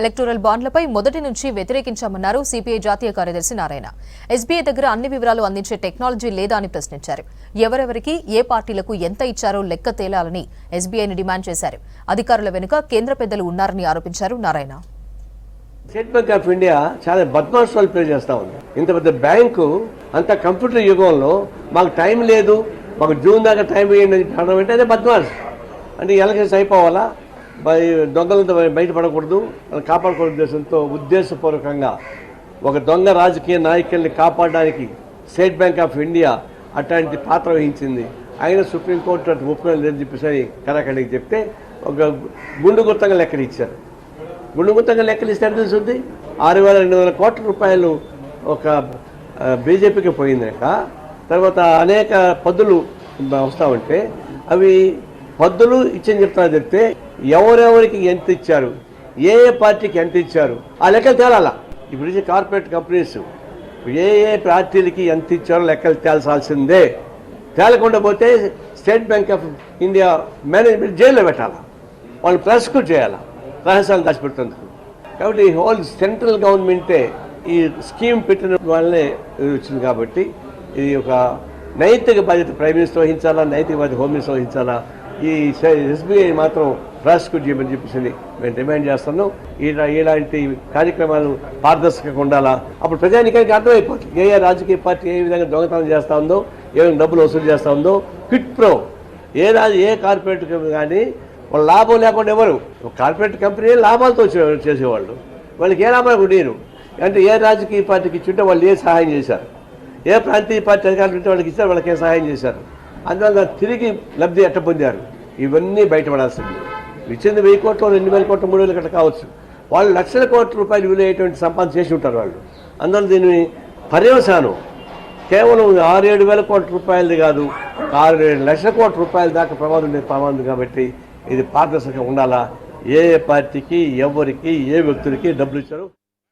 Electoral బాండ్లపై మొదటి నుంచి వ్యతిరేకించామన్నారు CPI జాతీయ కార్యదర్శి నారాయణ. ఎస్బీఐ దగ్గర అన్ని వివరాలు అందించే టెక్నాలజీ లేదా అని ప్రశ్నించారు. ఎవరెవరికి ఏ పార్టీలకు ఎంత ఇచ్చారో లెక్క తేలాలని ఎస్బీఐని డిమాండ్ చేశారు. అధికారుల వెనుక కేంద్ర పెద్దలు ఉన్నారని ఆరోపించారు Narayana. State Bank of India చాలా బద్మాస్ రోల్ ప్లే చేస్తా ఉంది. ఇంత పెద్ద బ్యాంకు అంత కంప్యూటర్ యుగంలో మాకు టైం లేదు మాకు జూన్ దాకా టైం ఇవ్వండి అంటే అదే బద్మాష్. అంటే ఎలక్షన్స్ అయిపోవాలా? దొంగలతో బయటపడకూడదు. వాళ్ళని కాపాడుకోవడం ఉద్దేశంతో ఉద్దేశపూర్వకంగా ఒక దొంగ రాజకీయ నాయకుల్ని కాపాడడానికి స్టేట్ బ్యాంక్ ఆఫ్ ఇండియా అట్లాంటి పాత్ర వహించింది. ఆయన సుప్రీంకోర్టు అటు ఒప్పుకోలేదు లేదని చెప్పేసి కరాఖండికి చెప్తే ఒక గుండు గుర్తంగా లెక్కలు ఇచ్చారు గుణగుతంగా లెక్కలు ఇస్తే ఎంత తెలుస్తుంది ఆరు వేల రెండు వందల కోట్ల రూపాయలు ఒక బీజేపీకి పోయిందాక తర్వాత అనేక పద్దులు వస్తూ ఉంటే అవి పద్దులు ఇచ్చని చెప్తున్నా చెప్తే ఎవరెవరికి ఎంత ఇచ్చారు? ఏ ఏ పార్టీకి ఎంత ఇచ్చారు? ఆ లెక్కలు తేలాలా? ఇప్పుడు కార్పొరేట్ కంపెనీస్ ఏ ఏ పార్టీలకి ఎంత ఇచ్చారో లెక్కలు తేల్చాల్సిందే. తేలకుండా పోతే State Bank of India management జైల్లో పెట్టాలా? వాళ్ళు ప్రాసిక్యూట్ చేయాలా? రహస్యాలు దాచిపెడుతుంది కాబట్టి ఈ హోల్ సెంట్రల్ గవర్నమెంటే ఈ స్కీమ్ పెట్టిన వాళ్ళనే ఇది వచ్చింది కాబట్టి ఇది ఒక నైతిక బాధ్యత ప్రైమ్ మినిస్టర్ వహించాలా? నైతిక బాధ్యత హోమ్ మినిస్టర్ వహించాలా? ఈ ఎస్బీఐ మాత్రం ప్రాసిక్యూట్ చేయమని చెప్పేసి మేము డిమాండ్ చేస్తున్నాం. ఇలా ఇలాంటి కార్యక్రమాలు పారదర్శకంగా ఉండాలా? అప్పుడు ప్రజానికానికి అర్థమైపోతుంది. ఏ ఏ రాజకీయ పార్టీ ఏ విధంగా దొంగతనం చేస్తూ ఉందో ఏ విధంగా డబ్బులు వసూలు చేస్తూ ఉందో క్విట్ ప్రో. ఏ రాజు ఏ కార్పొరేట్ కానీ వాళ్ళు లాభం లేకుండా ఎవరు? ఒక కార్పొరేట్ కంపెనీ లాభాలతో చేసేవాళ్ళు. వాళ్ళకి ఏ లాభాలు ఉండేరు అంటే ఏ రాజకీయ పార్టీకి ఇచ్చుంటే వాళ్ళు ఏ సహాయం చేశారు? ఏ ప్రాంతీయ పార్టీ అధికారులు ఉంటే వాళ్ళకి ఇచ్చారు వాళ్ళకి ఏ సహాయం చేశారు? అందువల్ల తిరిగి లబ్ధి ఎట్ట పొందారు? ఇవన్నీ బయటపడాల్సింది. ఇచ్చింది వెయ్యి కోట్లు రెండు వేల కోట్లు మూడు వేలు గట్ట కావచ్చు. వాళ్ళు లక్షల కోట్ల రూపాయలు విలువైనటువంటి సంపాదన చేసి ఉంటారు వాళ్ళు. అందువల్ల దీనిని పర్యవసానం. కేవలం ఆరు ఏడు వేల కోట్ల రూపాయలది కాదు ఆరు ఏడు లక్షల కోట్ల రూపాయల దాకా ప్రమాదం ఉండే ప్రమాదం కాబట్టి ఇది పారదర్శకంగా ఉండాలా? ఏ ఏ పార్టీకి ఎవరికి ఏ వ్యక్తులకి డబ్బులు ఇచ్చారు?